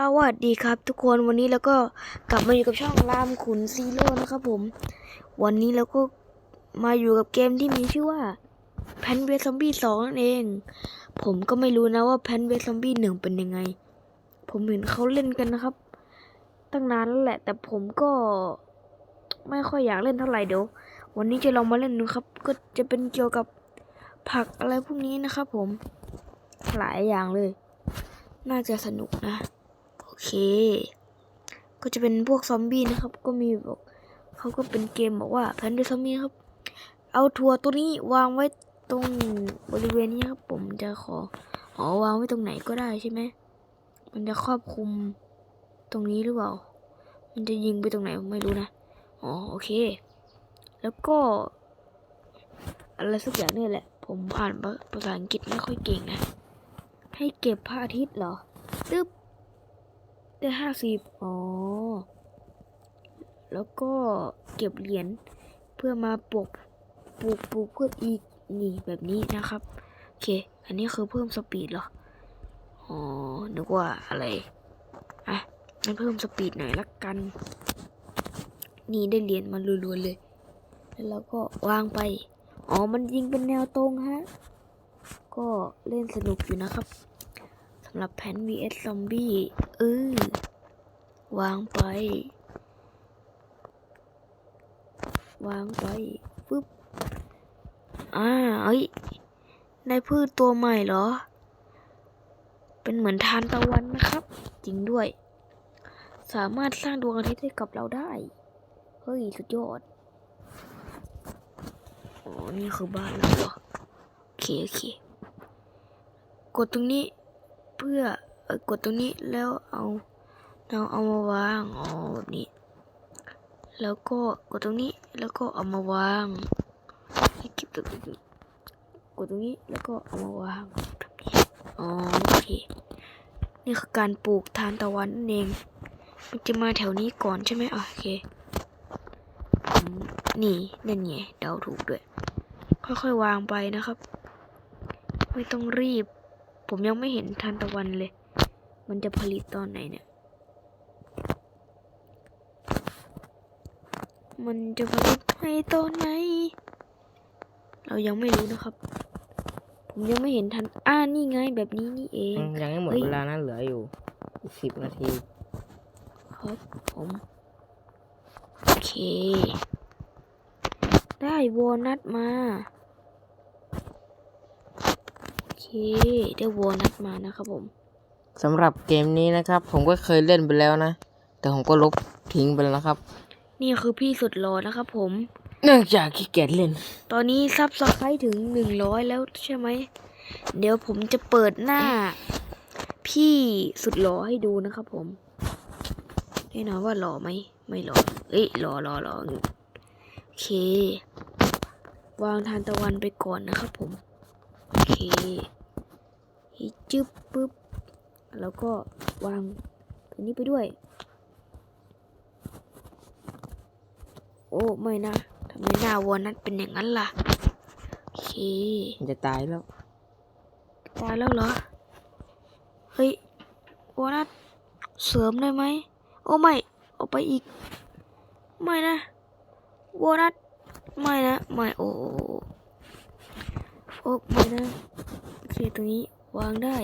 สวัสดีครับทุกคนวันนี้เราก็กลับมาอยู่กับช่องรามขุนซีโร่นะครับผม วันนี้เราก็มาอยู่กับเกมที่มีชื่อว่าแพนเวซอมบี้สองนั่นเอง ผมก็ไม่รู้นะว่าแพนเวซอมบี้หนึ่งเป็นยังไง ผมเห็นเขาเล่นกันนะครับ ตั้งนานแล้วแหละ แต่ผมก็ไม่ค่อยอยากเล่นเท่าไหร่เดี๋ยว วันนี้จะลองมาเล่นดูครับ ก็จะเป็นเกี่ยวกับผักอะไรพวกนี้นะครับผมหลายอย่างเลย น่าจะสนุกนะ เค ก็จะเป็นพวกซอมบี้นะครับ ก็มีบอกเขาก็เป็นเกมบอกว่าแพนดอร์ซอมบี้ครับ เอาทัวร์ตัวนี้วางไว้ตรงบริเวณนี้ครับ ผมจะขออ๋อวางไว้ตรงไหนก็ได้ใช่ไหมมันจะครอบคลุมตรงนี้หรือเปล่า มันจะยิงไปตรงไหนผมไม่รู้นะอ๋อโอเค แล้วก็ อะไรสักอย่างนี่แหละ ผมผ่านภาษาอังกฤษไม่ค่อยเก่งนะ ให้เก็บพระอาทิตย์เหรอตึ๊บ ได้ห้าสิบอ๋อ แล้วก็เก็บเหรียญเพื่อมาปลูกปลูกปลูกเพื่ออีกนี่แบบนี้นะครับ โอเค อันนี้คือเพิ่มสปีดเหรอ อ๋อ นึกว่าอะไร อะงั้นเพิ่มสปีดหน่อยละกัน นี่ได้เหรียญมารัวๆเลย แล้วเราก็วางไป อ๋อ มันยิงเป็นแนวตรงฮะ ก็เล่นสนุกอยู่นะครับสำหรับแผน vs ซอมบี้เออ วางไป วางไปปึ๊บอ่าเอ้ยได้พืชตัวใหม่เหรอ เป็นเหมือนทานตะวันนะครับ จริงด้วย สามารถสร้างดวงอาทิตย์ให้กับเราได้ เฮ้ย สุดยอดอ๋อนี่คือบ้านเราเหรอโอเคโอเค กดตรงนี้เพื่อเออกดตรงนี้แล้วเอา เราเอามาวางอ๋อแบบนี้ แล้วก็กดตรงนี้แล้วก็เอามาวางให้เก็บตรงนี้กดตรงนี้แล้วก็เอามาวางแบบนี้อ๋อโอเคนี่คือการปลูกทานตะวันนั่นเอง มันจะมาแถวนี้ก่อนใช่ไหมอะโอเคนี่นั่นไงเดาถูกด้วย ค่อยๆวางไปนะครับ ไม่ต้องรีบ ผมยังไม่เห็นทานตะวันเลย มันจะผลิตตอนไหนเนี่ย มันจะผลิตให้ตอนไหน เรายังไม่รู้นะครับ ผมยังไม่เห็นทัน อ่านี่ไงแบบนี้นี่เองอืมยังไม่หมดเฮ้ยเวลานะเหลืออยู่สิบนาที ครับผม โอเค ได้วอลนัทมา โอเค ได้วอลนัทมานะครับผมสำหรับเกมนี้นะครับ ผมก็เคยเล่นไปแล้วนะ แต่ผมก็ลบทิ้งไปแล้วนะครับ นี่คือพี่สุดหล่อนะครับผม เนื่องจากขี้เกียจเล่น ตอนนี้ซับสไครต์ถึงหนึ่งร้อยแล้วใช่ไหม เดี๋ยวผมจะเปิดหน้า พี่สุดหล่อให้ดูนะครับผมแน่นอนว่าหล่อไหม ไม่หล่อ เอ้ยหล่อหล่อหล่อโอเค วางทานตะวันไปก่อนนะครับผม โอเคฮิจึ๊บปึ๊บ แล้วก็วางตัวนี้ไปด้วย โอ้ไม่นะทำไมหน้าวอนัทเป็นอย่างนั้นล่ะโอเคมันจะตายแล้ว ตายแล้วเหรอ เฮ้ยวอนัทเสริมได้ไหม โอ้ไม่เอาไปอีก ไม่นะวอนัทไม่นะ ไม่โอ้โอ้ไม่นะโอเคตรงนี้วางได้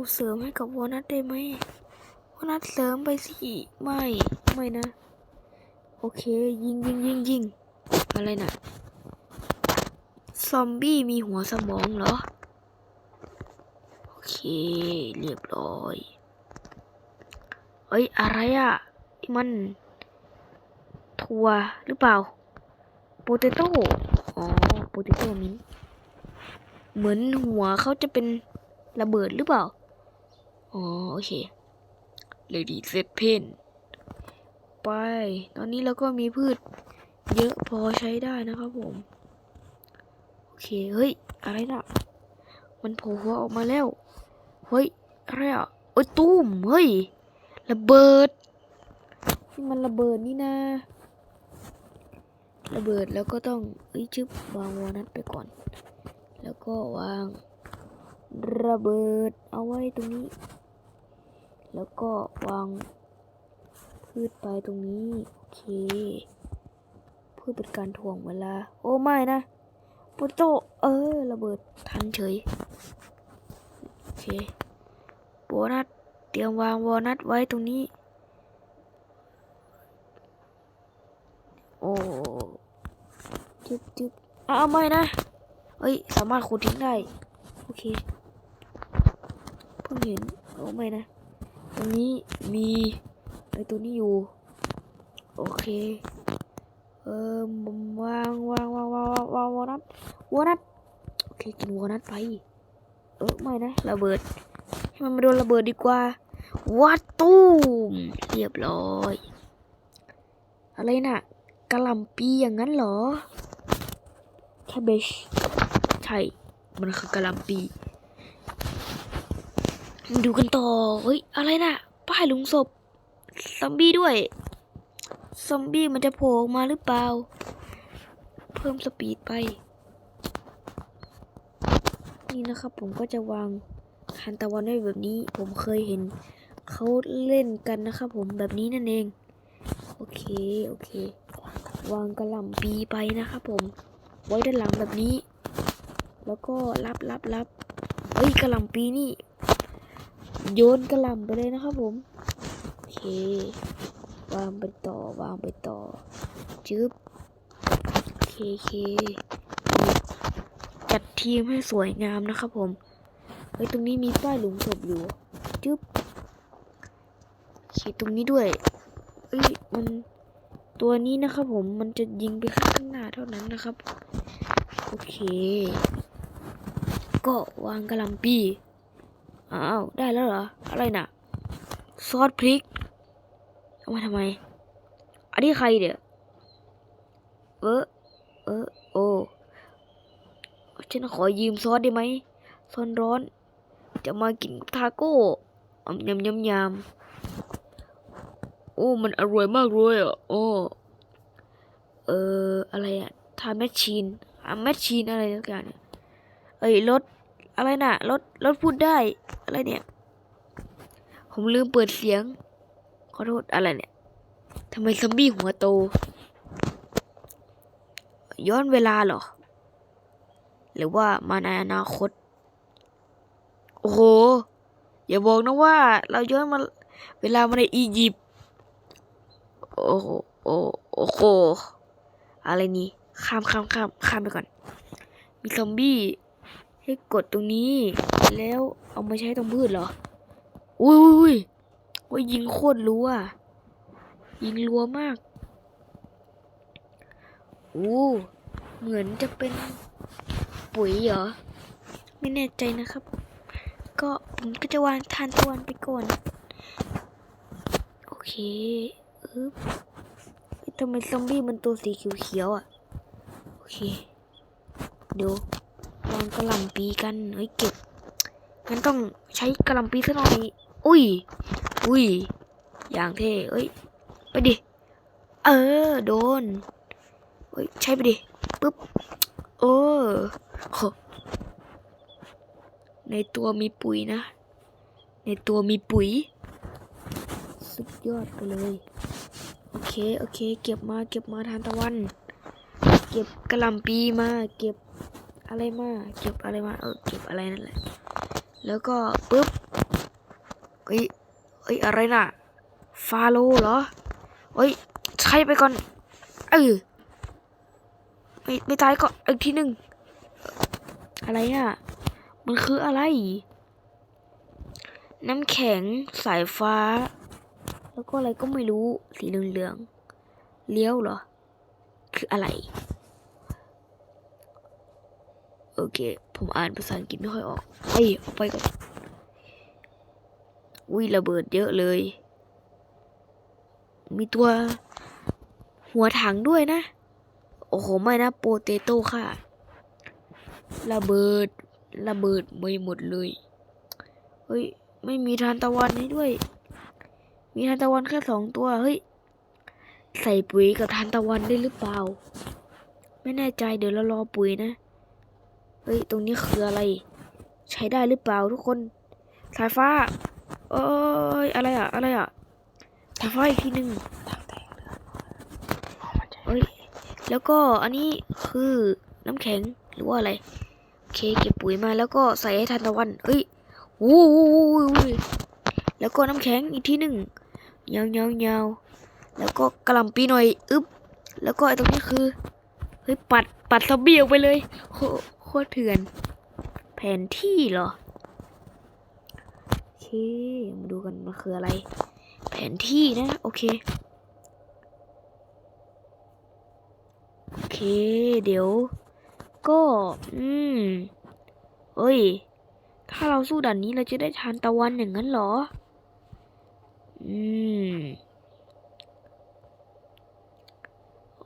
เราเสริมให้กับวอนัทได้ไหมวอนัทเสริมไปสิไม่ ไม่นะ โอเค ยิงยิงยิงยิงอะไรนะ่ะ ซอมบี้มีหัวสมองเหรอ โอเค เรียบร้อย เอ้ย อะไรอะ่ะ มันทัวหรือเปล่าโปเตโต้อ๋อโปเตโต้มินเหมือนหัวเขาจะเป็นระเบิดหรือเปล่า อ๋อโอเค Lady z e t p e n ไป ตอนนี้เราก็มีพืชเยอะพอใช้ได้นะครับผม โอเค เฮ้ย อะไรน่ะมันโผล่หัวออกมาแล้ว เฮ้ย อะไรอะโอ้ยตุ้ม เฮ้ย ระเบิดนี่มันระเบิดนี่นะระเบิดแล้วก็ต้องเอ้ยชึบวางวอนัทไปก่อน แล้วก็วางระเบิดเอาไว้ตรงนี้ แล้วก็วางพืชไปตรงนี้ โอเคเพื่อเป็นการถ่วงเวลา โอ้ไม่นะปุโตเออ ระเบิดทันเฉย โอเคโบนัสเตรียมวางวอนัทไว้ตรงนี้ โอ้จึ๊บจึ๊บอ้าวไม่นะเฮ้ย สามารถขุดทิ้งได้ โอเค เพิ่งเห็น โอ้ไม่นะ รงนี้มีไอตัวนี้อยู่ โอเค เออวางวางวางวางวางวางวอนัทวอนัทโอเคกินวอนัทไป เออไม่นะระเบิดให้มันมาโดนระเบิดดีกว่าวัดตูมเรียบร้อย อะไรน่ะกะหล่ำปีอย่างนั้นเหรอแคเบชใช่ มันคือกะหล่ำปี ดูกันต่อ เฮ้ย อะไรน่ะ ป้ายหลุมศพ ซอมบี้ด้วย ซอมบี้มันจะโผล่ออกมาหรือเปล่า เพิ่มสปีดไป นี่นะครับผมก็จะวางทานตะวันไว้แบบนี้ ผมเคยเห็นเขาเล่นกันนะครับผมแบบนี้นั่นเอง โอเค โอเค วางกระหล่ำปีไปนะครับผม ไว้ด้านหลังแบบนี้ แล้วก็รับรับรับเอ้ยกระหล่ำปีนี่ โยนกระลำไปเลยนะครับผม โอเค วางไปต่อ วางไปต่อ จึ๊บ โอเคโอเคจัดทีมให้สวยงามนะครับผม เฮ้ย ตรงนี้มีป้ายหลุมศพอยู่ จึ๊บขีดตรงนี้ด้วย เอ้ย มัน ตัวนี้นะครับผม มันจะยิงไปข้างหน้าเท่านั้นนะครับ โอเค ก็วางกระลำปี อ้าวได้แล้วเหรอ อะไรน่ะ ซอสพริก เอามาทำไม อันนี้ใครเดี๋ยเออเออโอ้ฉันขอยืมซอสได้ไหมซอสร้อน จะมากินทาโก้อมยำยำยำโอ้ มันอร่อยมากเลยอะโอ้เอออะไรอะทาแมชชีนอะแมชชีนอะไรสักอย่างเนี่ยเอ้ยรถ อะไรน่ะรถรถพูดได้ อะไรเนี่ย ผมลืมเปิดเสียง ขอโทษอะไรเนี่ยทำไมซอมบี้หัวโต ย้อนเวลาเหรอ หรือว่ามาในอนาคต โอ้โห อย่าบอกนะว่า เราย้อนมาเวลามาในอียิปต์โอ้โหโอ้โอ้โหอะไรนี่ข้ามข้ามข้ามข้ามไปก่อน มีซอมบี้ ให้กดตรงนี้ แล้วเอามาใช้ตรงพืชเหรอ อุ้ยอุ้ยอุ้ยว่ายิงโคตรรัว ยิงรัวมากโอ้เหมือนจะเป็นปุ๋ยเหรอ ไม่แน่ใจนะครับ ก็ผมก็จะวางทานตะวันไปก่อน โอเคอึ๊บเฮ้ยทำไมซอมบี้มันตัวสีเขียวๆอะ โอเค เดี๋ยว วางกระลำปีกัน เฮ้ยเก็บ งั้นต้องใช้กระลำปีซะหน่อย อุ้ย อุ้ย อย่างเท่เอ้ย ไปดิ เออ โดน เฮ้ย ใช้ไปดิ ปึ๊บ โอ้โหในตัวมีปุ๋ยนะ ในตัวมีปุ๋ย สุดยอดไปเลย โอเค โอเค เก็บมา เก็บมาทานตะวัน เก็บกระลำปีมา เก็บ อะไรมา เก็บอะไรมาเออเก็บอะไรนั่นแหละ แล้วก็ปึ๊บเฮ้ยเฮ้ยอะไรน่ะ ฟาโลเหรอเฮ้ยใช้ไปก่อนเออไม่ไม่ตายก็อีกทีหนึ่งอะไรอะ มันคืออะไร น้ำแข็งสายฟ้า แล้วก็อะไรก็ไม่รู้สีเหลืองๆเลี้ยวเหรอ คืออะไร โอเค ผมอ่านภาษาอังกฤษไม่ค่อยออกเอ้ยออกไปก่อนอุ้ยระเบิดเยอะเลย มีตัว หัวถังด้วยนะ โอ้โห ไม่นะ โปเตโต้ค่ะ ระเบิด ระเบิดไม่หมดเลย เฮ้ย ไม่มีทานตะวันให้ด้วย มีทานตะวันแค่สองตัว เฮ้ย ใส่ปุ๋ยกับทานตะวันได้หรือเปล่า ไม่แน่ใจเดี๋ยวเรารอปุ๋ยนะ ฮ้ยฮ้ย ตรงนี้คืออะไร ใช้ได้หรือเปล่าทุกคน สายฟ้าเอ้ย อะไรอะอะไรอะสายฟ้าอีกทีหนึ่งทางแตกเลือดอ๋อมันใช่เฮ้ย แล้วก็อันนี้คือน้ำแข็งหรือว่าอะไร โอเค เก็บปุ๋ยมาแล้วก็ใส่ให้ทันตะวัน เฮ้ยวู้วู้วู้วู้วู้แล้วก็น้ำแข็งอีกทีหนึ่งยาวยาวยาวแล้วก็กระหลำปีหน่อย อึ๊บ แล้วก็ไอ้ตรงนี้คือ เฮ้ย ปัด ปัดซอมบี้ออกไปเลยโคโคตรเถื่อน แผนที่เหรอโอเคมาดูกันมันคืออะไร แผนที่นะ โอเค โอเค เดี๋ยว ก็ อืมเอ้ย ถ้าเราสู้ด่านนี้เราจะได้ทานตะวันอย่างนั้นเหรอ อืม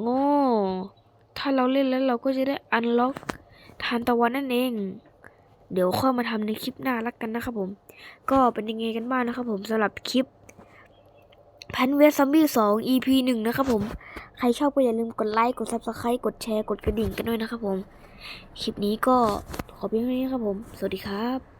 โง่ถ้าเราเล่นแล้วเราก็จะได้อันล็อก ทานตะวันนั่นเอง เดี๋ยวค่อยมาทำในคลิปหน้าละกันนะครับผม ก็เป็นยังไงกันบ้างนะครับผมสำหรับคลิปแพนเวสซัมบี้สอง EP หนึ่งนะครับผม ใครชอบก็อย่าลืมกดไลค์ กด subscribe กดแชร์ กดกระดิ่งกันด้วยนะครับผม คลิปนี้ก็ขอเพียงเท่านี้ครับผม สวัสดีครับ